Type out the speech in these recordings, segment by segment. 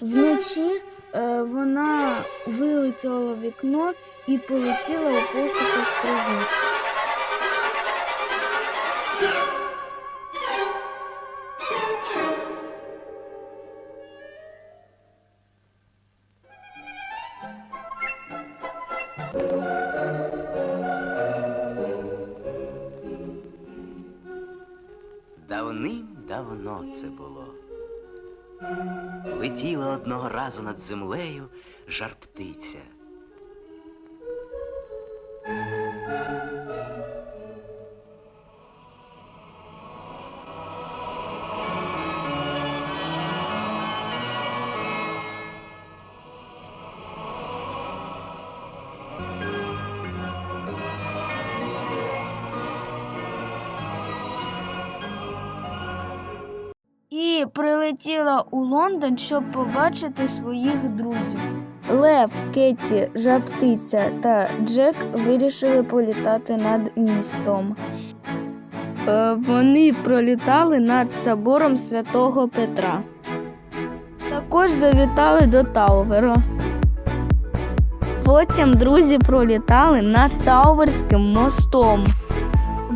Вночі е, вона вилетіла вікно і полетіла у пошуках пригод. Давним-давно це було. Летіла одного разу над землею жар-птиця. І прилетіла у Лондон, щоб побачити своїх друзів. Лев, Кетті, Жаптиця та Джек вирішили політати над містом. Е, Вони пролітали над собором святого Петра. Також завітали до Тауверу. Потім друзі пролітали над Тауверським мостом.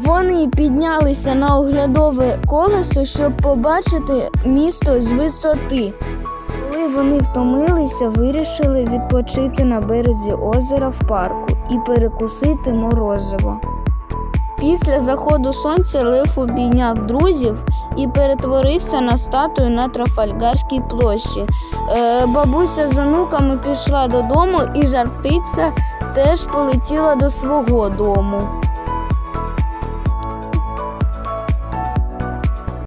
Вони піднялися на оглядове колесо, щоб побачити місто з висоти. Коли вони втомилися, вирішили відпочити на березі озера в парку і перекусити морозиво. Після заходу сонця Лев обійняв друзів і перетворився на статую на Трафальгарській площі. Е, бабуся з онуками пішла додому, і жартиця теж полетіла до свого дому.